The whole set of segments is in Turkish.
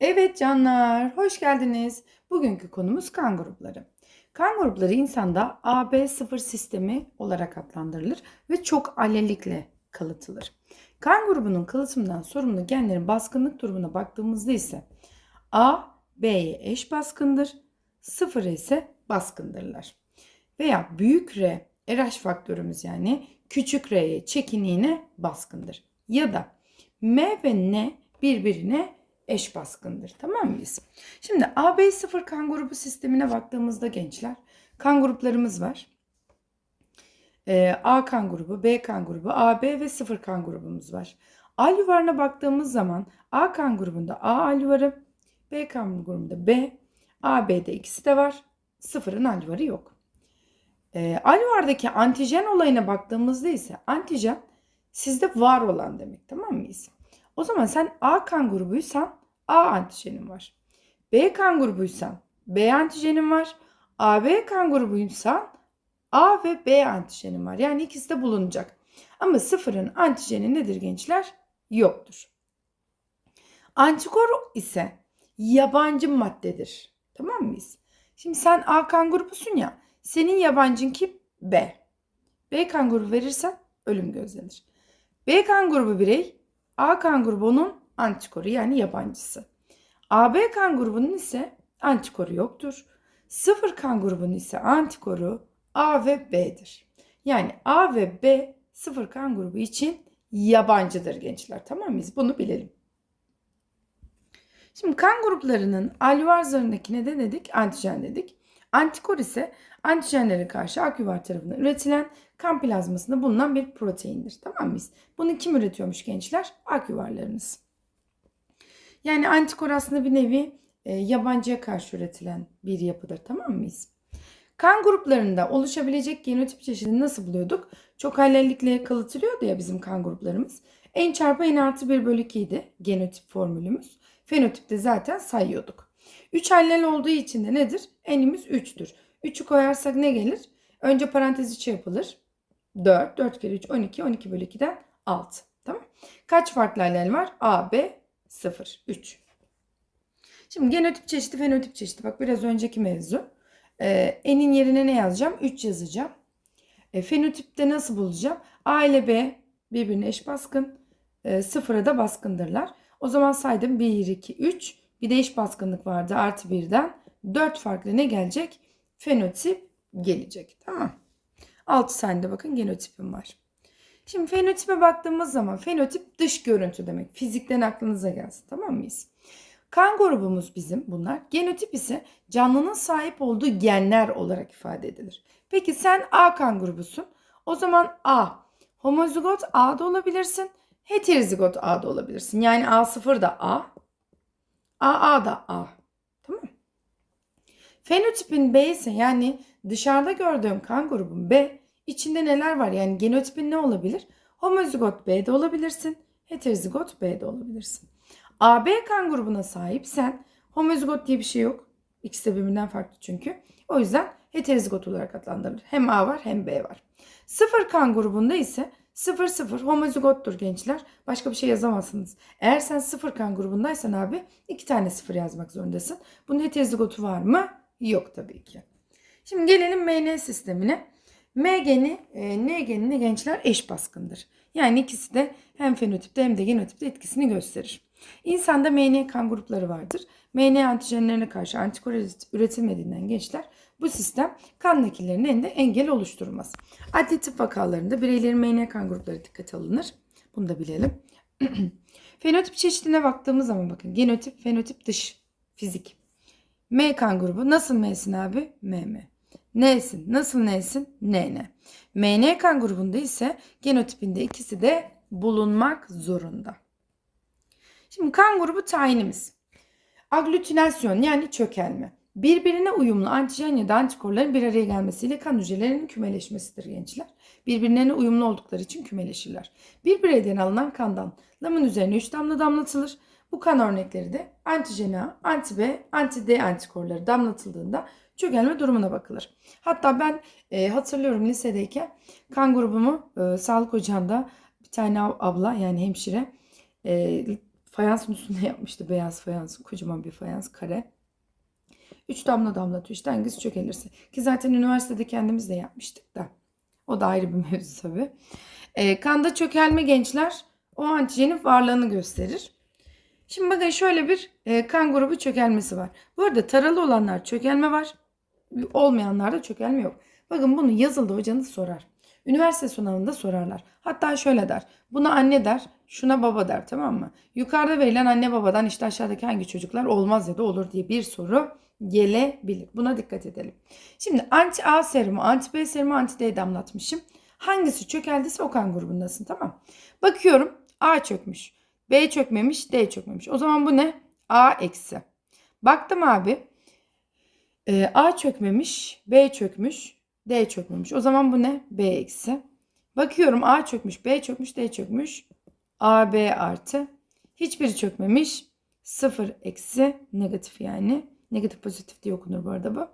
Evet canlar, hoş geldiniz. Bugünkü konumuz kan grupları. Kan grupları insanda AB0 sistemi olarak adlandırılır ve çok alelikle kalıtılır. Kan grubunun kalıtımından sorumlu genlerin baskınlık durumuna baktığımızda ise A, B'ye eş baskındır, 0 ise baskındırlar. Veya büyük R, RH faktörümüz yani küçük R'ye çekinliğine baskındır. Ya da M ve N birbirine eş baskındır. Tamam mıyız? Şimdi AB0 kan grubu sistemine baktığımızda gençler kan gruplarımız var. Ee, A kan grubu, B kan grubu, AB ve 0 kan grubumuz var. Al yuvarına baktığımız zaman A kan grubunda A al yuvarı, B kan grubunda B, AB'de ikisi de var. Sıfırın al yuvarı yok. Ee, al yuvardaki antijen olayına baktığımızda ise antijen sizde var olan demek tamam mıyız? O zaman sen A kan grubuysan A antijenin var. B kan grubuysan B antijenin var. AB kan grubuysan A ve B antijenin var. Yani ikisi de bulunacak. Ama sıfırın antijeni nedir gençler? Yoktur. Antikor ise yabancı maddedir. Tamam mıyız? Şimdi sen A kan grubusun ya. Senin yabancın kim? B. B kan grubu verirsen ölüm gözlenir. B kan grubu birey, A kan grubunun antikoru yani yabancısı. AB kan grubunun ise antikoru yoktur. Sıfır kan grubunun ise antikoru A ve B'dir. Yani A ve B sıfır kan grubu için yabancıdır gençler. Tamam mıyız? Bunu bilelim. Şimdi kan gruplarının alüvar zarındakine de dedik antijen dedik. Antikor ise antijenlere karşı aküvar tarafından üretilen kan plazmasında bulunan bir proteindir. Tamam mıyız? Bunu kim üretiyormuş gençler? Aküvarlarınız. Yani antikor aslında bir nevi e, yabancıya karşı üretilen bir yapıdır. Tamam mıyız? Kan gruplarında oluşabilecek genotip çeşidini nasıl buluyorduk? Çok halellikle kalıtılıyordu ya bizim kan gruplarımız. En çarpı en artı 1 bölü 2 idi genotip formülümüz. Fenotipte zaten sayıyorduk. 3 hallel olduğu için de nedir? N'imiz 3'tür. 3'ü koyarsak ne gelir? Önce parantez içi yapılır. 4, 4 kere 3, 12, 12 bölü 2'den 6. Tamam. Kaç farklı allel var? A, B, 0, 3. Şimdi genotip çeşidi, fenotip çeşidi. Bak biraz önceki mevzu. Ee, N'in yerine ne yazacağım? 3 yazacağım. E, fenotipte nasıl bulacağım? A ile B birbirine eş baskın. E, sıfıra da baskındırlar. O zaman saydım 1, 2, 3. Bir de eş baskınlık vardı artı 1'den. 4 farklı ne gelecek? Fenotip gelecek. Tamam. 6 tane de bakın genotipim var. Şimdi fenotipe baktığımız zaman fenotip dış görüntü demek. Fizikten aklınıza gelsin. Tamam mıyız? Kan grubumuz bizim bunlar. Genotip ise canlının sahip olduğu genler olarak ifade edilir. Peki sen A kan grubusun. O zaman A. Homozigot A'da olabilirsin. Heterozigot A'da olabilirsin. Yani A0 da A. AA da A. Tamam Fenotipin B ise yani dışarıda gördüğüm kan grubun B içinde neler var? Yani genotipin ne olabilir? Homozigot B'de olabilirsin. Heterozigot B'de olabilirsin. AB kan grubuna sahipsen homozigot diye bir şey yok. İkisi de birbirinden farklı çünkü. O yüzden heterozigot olarak adlandırılır. Hem A var hem B var. Sıfır kan grubunda ise 0-0 homozigottur gençler. Başka bir şey yazamazsınız. Eğer sen sıfır kan grubundaysan abi iki tane sıfır yazmak zorundasın. Bunun heterozigotu var mı? Yok tabii ki. Şimdi gelelim MN sistemine. M geni, e, N genine gençler eş baskındır. Yani ikisi de hem fenotipte hem de genotipte etkisini gösterir. İnsanda MN kan grupları vardır. MN antijenlerine karşı antikor üretilmediğinden gençler bu sistem kan nakillerinin de engel oluşturmaz. Adli tıp vakalarında bireylerin MN kan grupları dikkate alınır. Bunu da bilelim. Fenotip çeşidine baktığımız zaman bakın genotip, fenotip dış fizik. M kan grubu nasıl M'sin abi? MM. N'sin. Nasıl N'sin? NN. MN kan grubunda ise genotipinde ikisi de bulunmak zorunda. Şimdi kan grubu tayinimiz. Aglutinasyon yani çökelme. Birbirine uyumlu antijen ya da antikorların bir araya gelmesiyle kan hücrelerinin kümeleşmesidir gençler. Birbirlerine uyumlu oldukları için kümeleşirler. Bir bireyden alınan kandan lamın üzerine 3 damla damlatılır. Bu kan örnekleri de antijen A, anti B, anti D antikorları damlatıldığında çökelme durumuna bakılır. Hatta ben e, hatırlıyorum lisedeyken kan grubumu e, sağlık ocağında bir tane abla yani hemşire e, fayansın üstünde yapmıştı. Beyaz fayansın. Kocaman bir fayans kare. Üç damla damlatıyor işte hangisi çökelirse. Ki zaten üniversitede kendimiz de yapmıştık da. O da ayrı bir mevzu tabii. E, kanda çökelme gençler o antijenin varlığını gösterir. Şimdi bakın şöyle bir e, kan grubu çökelmesi var. Bu arada taralı olanlar çökelme var. Olmayanlarda çökelme yok. Bakın bunu yazıldı hocanız sorar. Üniversite sınavında sorarlar. Hatta şöyle der. Buna anne der, şuna baba der tamam mı? Yukarıda verilen anne babadan işte aşağıdaki hangi çocuklar olmaz ya da olur diye bir soru gelebilir. Buna dikkat edelim. Şimdi anti A serumu, anti B serumu, anti D damlatmışım. Hangisi çökeldiyse o kan grubundasın tamam. Bakıyorum A çökmüş. B çökmemiş, D çökmemiş. O zaman bu ne? A eksi. Baktım abi. Ee, A çökmemiş, B çökmüş, D çökmemiş. O zaman bu ne? B eksi. Bakıyorum A çökmüş, B çökmüş, D çökmüş. A, B artı. Hiçbiri çökmemiş. 0 eksi negatif yani. Negatif pozitif diye okunur bu arada bu.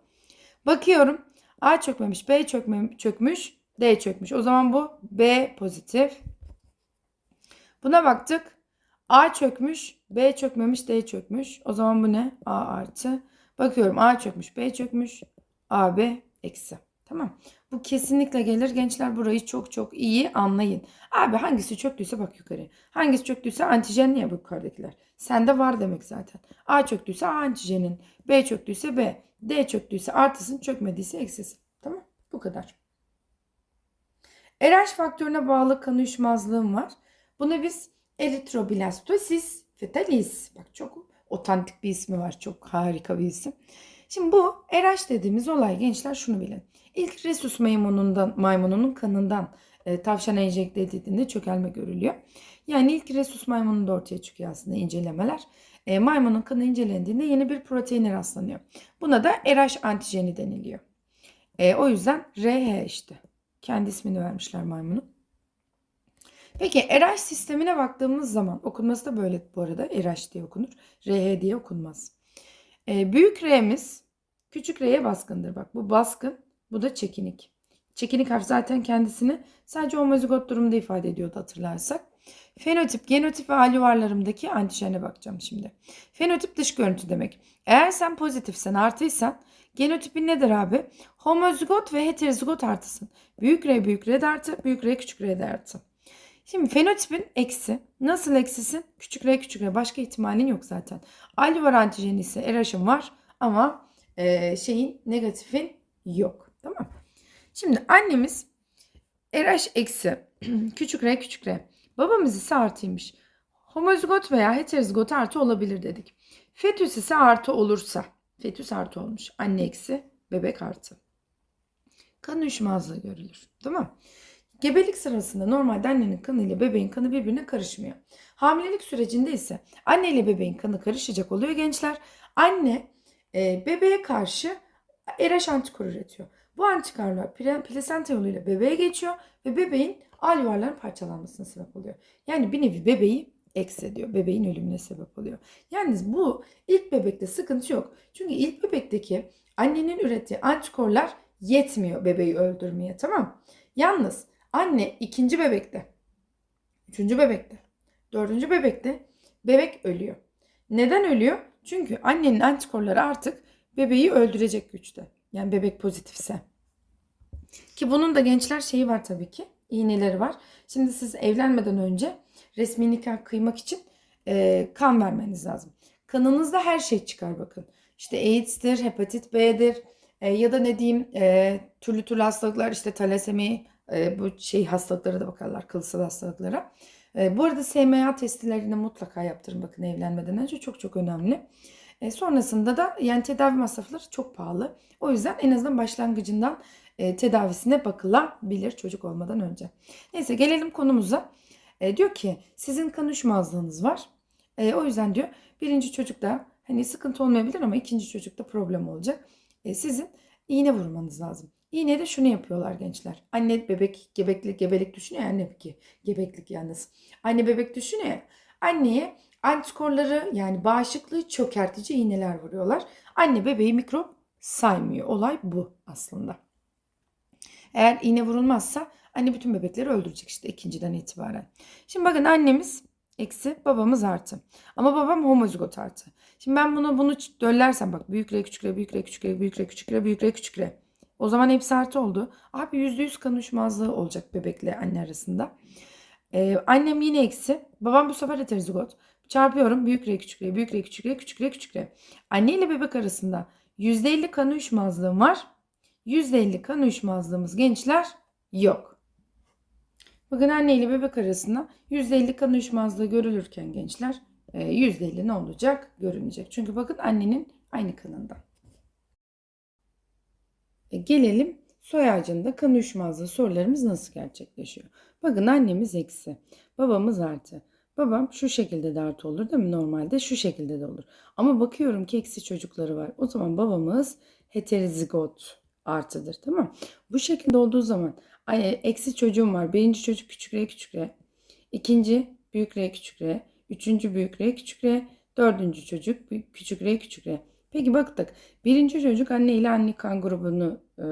Bakıyorum. A çökmemiş, B çökmemiş, çökmüş, D çökmüş. O zaman bu B pozitif. Buna baktık. A çökmüş, B çökmemiş, D çökmüş. O zaman bu ne? A artı. Bakıyorum A çökmüş, B çökmüş, AB eksi. Tamam. Bu kesinlikle gelir. Gençler burayı çok çok iyi anlayın. Abi hangisi çöktüyse bak yukarı. Hangisi çöktüyse antijen niye bu yukarıdakiler? Sende var demek zaten. A çöktüyse A antijenin. B çöktüyse B. D çöktüyse artısın. Çökmediyse eksisin. Tamam. Bu kadar. RH faktörüne bağlı kan var. Buna biz eritroblastosis fetalis. Bak çok otantik bir ismi var. Çok harika bir isim. Şimdi bu RH dediğimiz olay gençler şunu bilin. İlk Rhesus maymunundan, maymununun kanından e, tavşana enjekte edildiğinde çökelme görülüyor. Yani ilk Rhesus maymununda ortaya çıkıyor aslında incelemeler. E, maymunun kanı incelendiğinde yeni bir proteine rastlanıyor. Buna da RH antijeni deniliyor. E, o yüzden RH işte. Kendi ismini vermişler maymunun. Peki RH sistemine baktığımız zaman okunması da böyle bu arada RH diye okunur. RH diye okunmaz. E, büyük R'miz küçük R'ye baskındır. Bak bu baskın bu da çekinik. Çekinik harf zaten kendisini sadece homozigot durumda ifade ediyordu hatırlarsak. Fenotip, genotip ve alüvarlarımdaki antijene bakacağım şimdi. Fenotip dış görüntü demek. Eğer sen pozitifsen, artıysan genotipin nedir abi? Homozigot ve heterozigot artısın. Büyük R büyük R de artı, büyük R küçük R de artı. Şimdi fenotipin eksi. Nasıl eksisin? Küçük r küçük r. Başka ihtimalin yok zaten. Alüvar antijeni ise RH'ın var ama e, şeyin negatifin yok. Tamam Şimdi annemiz RH eksi. küçük r küçük r. Babamız ise artıymış. Homozigot veya heterozigot artı olabilir dedik. Fetüs ise artı olursa. Fetüs artı olmuş. Anne eksi bebek artı. Kan uyuşmazlığı görülür. Tamam Gebelik sırasında normalde annenin kanı ile bebeğin kanı birbirine karışmıyor. Hamilelik sürecinde ise anne ile bebeğin kanı karışacak oluyor gençler. Anne e, bebeğe karşı RH antikor üretiyor. Bu antikorlar plasenta yoluyla bebeğe geçiyor ve bebeğin alüvarların parçalanmasına sebep oluyor. Yani bir nevi bebeği eksediyor. Bebeğin ölümüne sebep oluyor. Yalnız bu ilk bebekte sıkıntı yok. Çünkü ilk bebekteki annenin ürettiği antikorlar yetmiyor bebeği öldürmeye tamam Yalnız Anne ikinci bebekte, üçüncü bebekte, dördüncü bebekte bebek ölüyor. Neden ölüyor? Çünkü annenin antikorları artık bebeği öldürecek güçte. Yani bebek pozitifse. Ki bunun da gençler şeyi var tabii ki. İğneleri var. Şimdi siz evlenmeden önce resmi nikah kıymak için e, kan vermeniz lazım. Kanınızda her şey çıkar bakın. İşte AIDS'tir, hepatit B'dir e, ya da ne diyeyim e, türlü türlü hastalıklar işte talasemi, e, bu şey hastalıklara da bakarlar. Kılsal hastalıklara. E, bu arada SMA testlerini mutlaka yaptırın bakın evlenmeden önce. Çok çok önemli. E, sonrasında da yani tedavi masrafları çok pahalı. O yüzden en azından başlangıcından e, tedavisine bakılabilir çocuk olmadan önce. Neyse gelelim konumuza. E, diyor ki sizin kan uyuşmazlığınız var. E, o yüzden diyor birinci çocukta hani sıkıntı olmayabilir ama ikinci çocukta problem olacak. E, sizin iğne vurmanız lazım. Yine de şunu yapıyorlar gençler. Anne bebek gebeklik gebelik düşünüyor anne ki gebeklik yalnız. Anne bebek düşünüyor. Anneye antikorları yani bağışıklığı çökertici iğneler vuruyorlar. Anne bebeği mikrop saymıyor. Olay bu aslında. Eğer iğne vurulmazsa anne bütün bebekleri öldürecek işte ikinciden itibaren. Şimdi bakın annemiz eksi babamız artı. Ama babam homozigot artı. Şimdi ben bunu bunu döllersem bak büyük R küçük R büyük R küçük R büyük R küçük R büyük R küçük R. O zaman hepsi artı oldu. Abi %100 kan uyuşmazlığı olacak bebekle anne arasında. Ee, annem yine eksi. Babam bu sefer heterozigot. Çarpıyorum. Büyük R küçük R, büyük R küçük R, küçük R küçük R. Anne ile bebek arasında %50 kan uyuşmazlığım var. %50 kan uyuşmazlığımız gençler yok. Bakın anne ile bebek arasında %50 kan uyuşmazlığı görülürken gençler e, %50 ne olacak? Görünecek. Çünkü bakın annenin aynı kanından. E, gelelim soy ağacında kan uyuşmazlığı sorularımız nasıl gerçekleşiyor? Bakın annemiz eksi, babamız artı. Babam şu şekilde de artı olur değil mi? Normalde şu şekilde de olur. Ama bakıyorum ki eksi çocukları var. O zaman babamız heterozigot artıdır tamam Bu şekilde olduğu zaman ay, eksi çocuğum var. Birinci çocuk küçük r küçük r. İkinci büyük r küçük r. Üçüncü büyük r küçük r. Dördüncü çocuk küçük r küçük r. Peki baktık. Birinci çocuk anne ile anne kan grubunu e,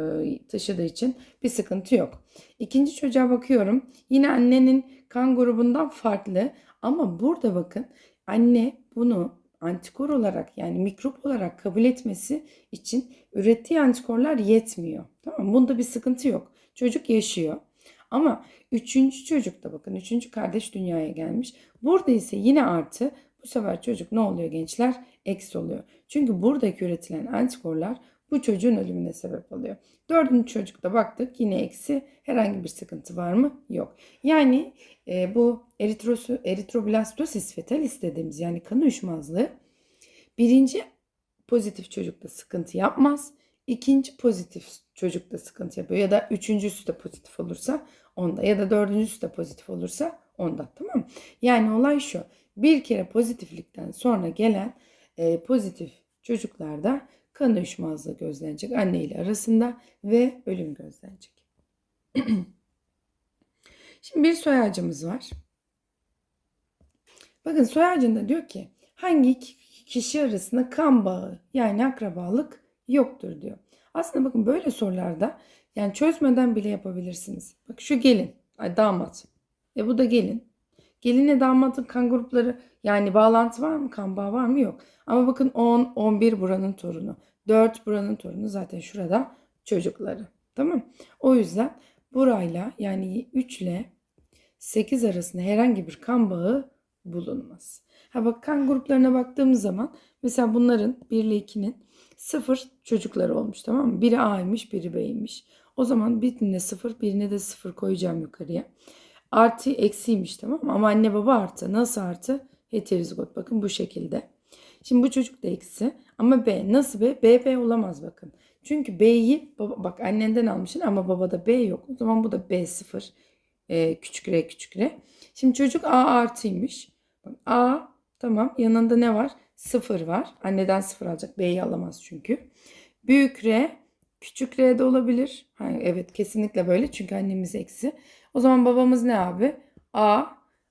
taşıdığı için bir sıkıntı yok. İkinci çocuğa bakıyorum. Yine annenin kan grubundan farklı ama burada bakın anne bunu antikor olarak yani mikrop olarak kabul etmesi için ürettiği antikorlar yetmiyor. Tamam? Bunda bir sıkıntı yok. Çocuk yaşıyor. Ama üçüncü çocuk da bakın üçüncü kardeş dünyaya gelmiş. Burada ise yine artı bu sefer çocuk ne oluyor gençler? Eksi oluyor. Çünkü buradaki üretilen antikorlar bu çocuğun ölümüne sebep oluyor. Dördüncü çocukta baktık yine eksi herhangi bir sıkıntı var mı? Yok. Yani e, bu eritrosu, eritroblastosis fetalis dediğimiz yani kan uyuşmazlığı birinci pozitif çocukta sıkıntı yapmaz. İkinci pozitif çocukta sıkıntı yapıyor ya da üçüncüsü de pozitif olursa onda ya da dördüncüsü de pozitif olursa onda tamam mı? Yani olay şu bir kere pozitiflikten sonra gelen e, pozitif çocuklarda kan uyuşmazlığı gözlenecek anne ile arasında ve ölüm gözlenecek. Şimdi bir soy ağacımız var. Bakın soy ağacında diyor ki hangi kişi arasında kan bağı yani akrabalık yoktur diyor. Aslında bakın böyle sorularda yani çözmeden bile yapabilirsiniz. Bak şu gelin, ay damat. E bu da gelin. Gelinle damatın kan grupları yani bağlantı var mı? Kan bağı var mı? Yok. Ama bakın 10, 11 buranın torunu. 4 buranın torunu zaten şurada çocukları. Tamam. O yüzden burayla yani 3 ile 8 arasında herhangi bir kan bağı bulunmaz. Ha bak kan gruplarına baktığımız zaman mesela bunların 1 ile 2'nin 0 çocukları olmuş tamam mı? Biri A'ymış biri B'ymiş. O zaman birine 0 birine de 0 koyacağım yukarıya. Artı eksiymiş tamam? Ama anne baba artı. Nasıl artı? Heterozigot. Bakın bu şekilde. Şimdi bu çocuk da eksi. Ama B. Nasıl B? B, B olamaz bakın. Çünkü B'yi bak annenden almışsın ama babada B yok. O zaman bu da B0. Ee, küçük R küçük R. Şimdi çocuk A artıymış. A tamam yanında ne var? 0 var. Anneden 0 alacak. B'yi alamaz çünkü. Büyük R küçük R de olabilir. Ha, evet kesinlikle böyle çünkü annemiz eksi. O zaman babamız ne abi? A.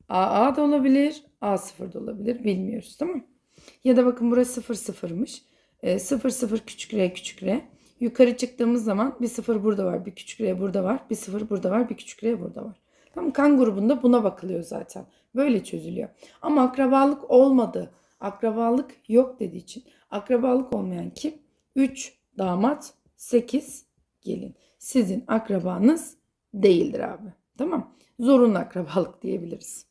A, A da olabilir. A 0 da olabilir. Bilmiyoruz tamam Ya da bakın burası 0 sıfırmış. E, 0 0 küçük R küçük R. Yukarı çıktığımız zaman bir 0 burada var. Bir küçük R burada var. Bir 0 burada var. Bir küçük R burada var. Tamam kan grubunda buna bakılıyor zaten. Böyle çözülüyor. Ama akrabalık olmadı. Akrabalık yok dediği için. Akrabalık olmayan kim? 3 damat, 8 gelin. Sizin akrabanız değildir abi. Tamam. Zorunlu akrabalık diyebiliriz.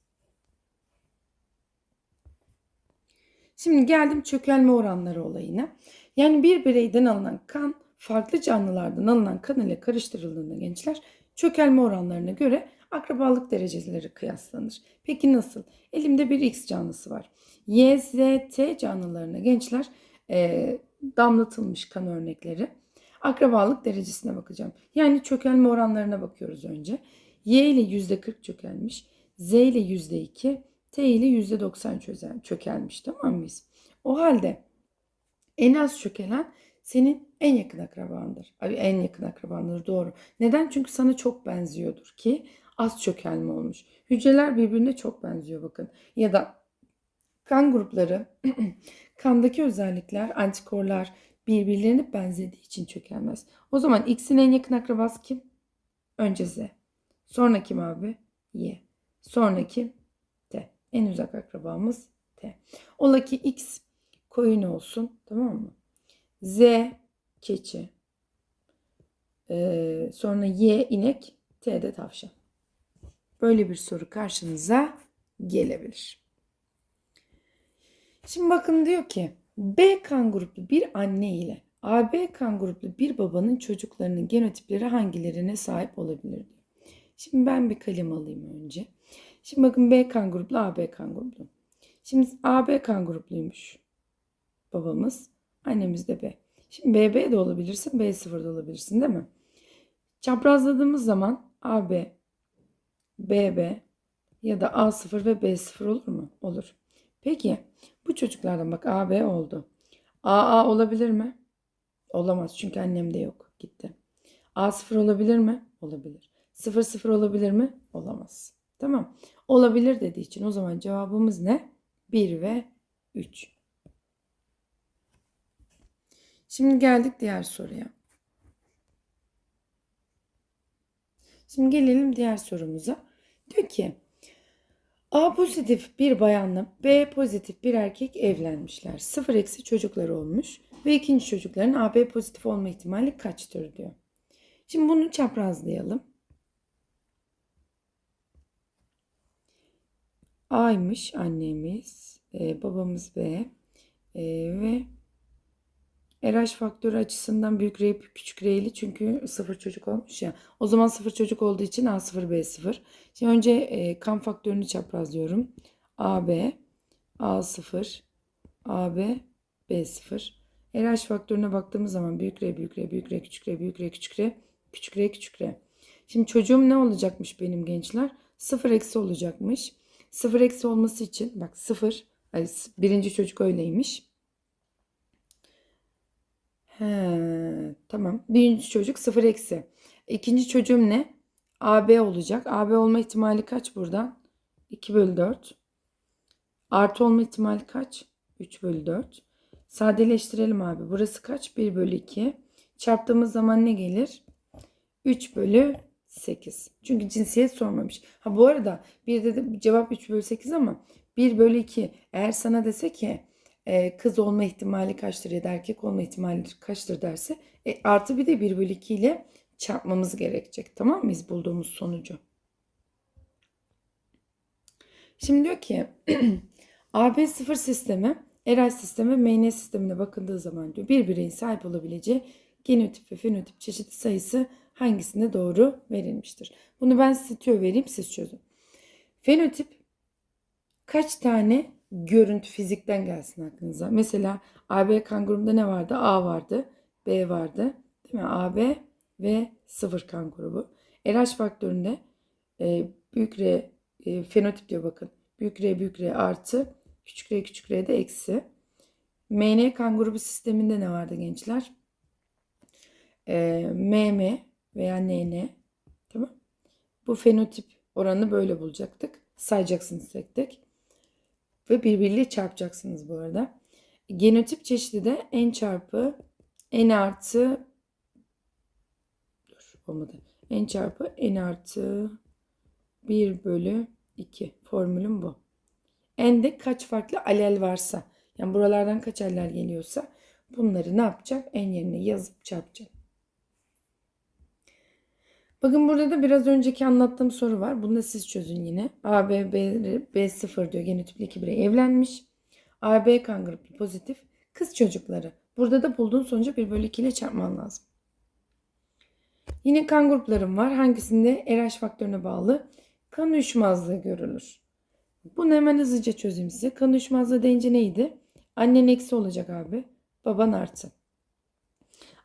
Şimdi geldim çökelme oranları olayına. Yani bir bireyden alınan kan farklı canlılardan alınan kan ile karıştırıldığında gençler çökelme oranlarına göre akrabalık dereceleri kıyaslanır. Peki nasıl? Elimde bir X canlısı var. Y, Z, T canlılarına gençler e, damlatılmış kan örnekleri. Akrabalık derecesine bakacağım. Yani çökelme oranlarına bakıyoruz önce. Y ile %40 çökelmiş. Z ile %2. T ile %90 çözen, çökelmiş. Tamam mıyız? O halde en az çökelen senin en yakın akrabandır. Ay, en yakın akrabandır doğru. Neden? Çünkü sana çok benziyordur ki az çökelme olmuş. Hücreler birbirine çok benziyor bakın. Ya da kan grupları, kandaki özellikler, antikorlar birbirlerine benzediği için çökelmez. O zaman X'in en yakın akrabası kim? Önce Z. Sonra kim abi? Y. Sonra kim? T. En uzak akrabamız T. Ola ki X koyun olsun. Tamam mı? Z keçi. Ee, sonra Y inek. T de tavşan. Böyle bir soru karşınıza gelebilir. Şimdi bakın diyor ki B kan gruplu bir anne ile AB kan gruplu bir babanın çocuklarının genotipleri hangilerine sahip olabilir. Şimdi ben bir kalem alayım önce. Şimdi bakın B kan gruplu AB kan gruplu. Şimdi AB kan grupluymuş babamız. Annemiz de B. Şimdi BB de olabilirsin, B0 da olabilirsin değil mi? Çaprazladığımız zaman AB, BB ya da A0 ve B0 olur mu? Olur. Peki bu çocuklardan bak AB oldu. AA olabilir mi? Olamaz çünkü annem de yok. Gitti. A0 olabilir mi? Olabilir. 00 olabilir mi? Olamaz. Tamam. Olabilir dediği için o zaman cevabımız ne? 1 ve 3. Şimdi geldik diğer soruya. Şimdi gelelim diğer sorumuza. Diyor ki A pozitif bir bayanla B pozitif bir erkek evlenmişler. Sıfır eksi çocukları olmuş ve ikinci çocukların AB pozitif olma ihtimali kaçtır diyor. Şimdi bunu çaprazlayalım. A'ymış annemiz, e, babamız B e, ve RH faktörü açısından büyük R küçük R'li çünkü sıfır çocuk olmuş ya. O zaman sıfır çocuk olduğu için A0 B0. Şimdi önce e, kan faktörünü çaprazlıyorum. AB A0 AB B0. RH faktörüne baktığımız zaman büyük R büyük R büyük R küçük R büyük R küçük R küçük R küçük R. Şimdi çocuğum ne olacakmış benim gençler? Sıfır eksi olacakmış. Sıfır eksi olması için bak sıfır ay, birinci çocuk öyleymiş. He, tamam. Birinci çocuk 0 eksi. İkinci çocuğum ne? AB olacak. AB olma ihtimali kaç buradan? 2 bölü 4. Artı olma ihtimali kaç? 3 bölü 4. Sadeleştirelim abi. Burası kaç? 1 bölü 2. Çarptığımız zaman ne gelir? 3 bölü 8. Çünkü cinsiyet sormamış. Ha bu arada bir de cevap 3 bölü 8 ama 1 bölü 2 eğer sana dese ki e, kız olma ihtimali kaçtır ya da erkek olma ihtimali kaçtır derse e, artı bir de 1 bölü 2 ile çarpmamız gerekecek. Tamam mıyız bulduğumuz sonucu? Şimdi diyor ki AB0 sistemi RH sistemi MN sistemine bakıldığı zaman diyor bir bireyin sahip olabileceği genotip ve fenotip çeşidi sayısı hangisinde doğru verilmiştir? Bunu ben size tüyo vereyim siz çözün. Fenotip kaç tane görüntü fizikten gelsin aklınıza. Mesela AB kan grubunda ne vardı? A vardı, B vardı. Değil mi? AB ve sıfır kan grubu. RH faktöründe e, büyük R e, fenotip diyor bakın. Büyük R büyük R artı küçük R küçük R de eksi. MN kan grubu sisteminde ne vardı gençler? E, MM veya NN. Tamam. Bu fenotip oranını böyle bulacaktık. Sayacaksınız tek tek ve birbiriyle çarpacaksınız bu arada. Genotip çeşidi de n çarpı n artı dur olmadı. n çarpı n artı 1 bölü 2 formülüm bu. N'de kaç farklı alel varsa yani buralardan kaç alel geliyorsa bunları ne yapacak? N yerine yazıp çarpacak. Bakın burada da biraz önceki anlattığım soru var. Bunu da siz çözün yine. A, B, B, B0 diyor genotipli iki birey evlenmiş. A, B kan gruplu pozitif. Kız çocukları. Burada da bulduğun sonucu 1 bölü 2 ile çarpman lazım. Yine kan gruplarım var. Hangisinde RH faktörüne bağlı kan uyuşmazlığı görülür. Bunu hemen hızlıca çözeyim size. Kan uyuşmazlığı deyince neydi? Annen eksi olacak abi. Baban artı.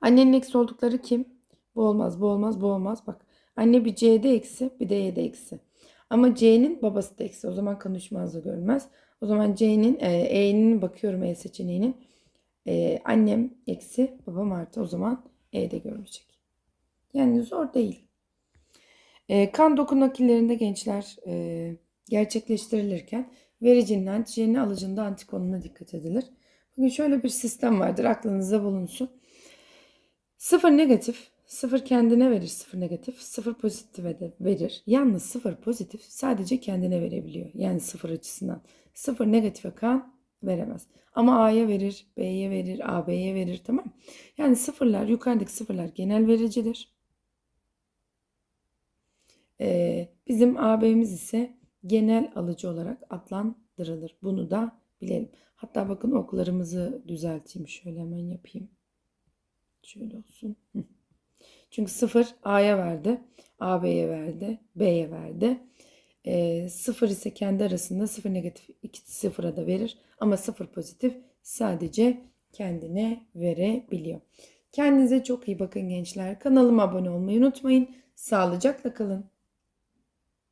Annenin eksi oldukları kim? Bu olmaz, bu olmaz, bu olmaz. Bak anne bir C'de eksi, bir de Y'de eksi. Ama C'nin babası da eksi. O zaman kan uyuşmazlığı görülmez. O zaman C'nin, e, E'nin bakıyorum E seçeneğinin. E, annem eksi, babam artı. O zaman E'de görülecek. Yani zor değil. E, kan doku nakillerinde gençler e, gerçekleştirilirken vericinin antijenini alıcında antikonuna dikkat edilir. Bugün şöyle bir sistem vardır aklınızda bulunsun. Sıfır negatif, Sıfır kendine verir sıfır negatif, sıfır pozitife de verir. Yalnız sıfır pozitif sadece kendine verebiliyor. Yani sıfır açısından. Sıfır negatife kan veremez. Ama A'ya verir, B'ye verir, AB'ye verir tamam? Yani sıfırlar, yukarıdaki sıfırlar genel vericidir. Ee, bizim AB'miz ise genel alıcı olarak adlandırılır. Bunu da bilelim. Hatta bakın oklarımızı düzelteyim. Şöyle hemen yapayım. Şöyle olsun. Hı. Çünkü 0 A'ya verdi. AB'ye verdi. B'ye verdi. E, 0 ise kendi arasında 0 negatif 2 sıfıra da verir. Ama 0 pozitif sadece kendine verebiliyor. Kendinize çok iyi bakın gençler. Kanalıma abone olmayı unutmayın. Sağlıcakla kalın.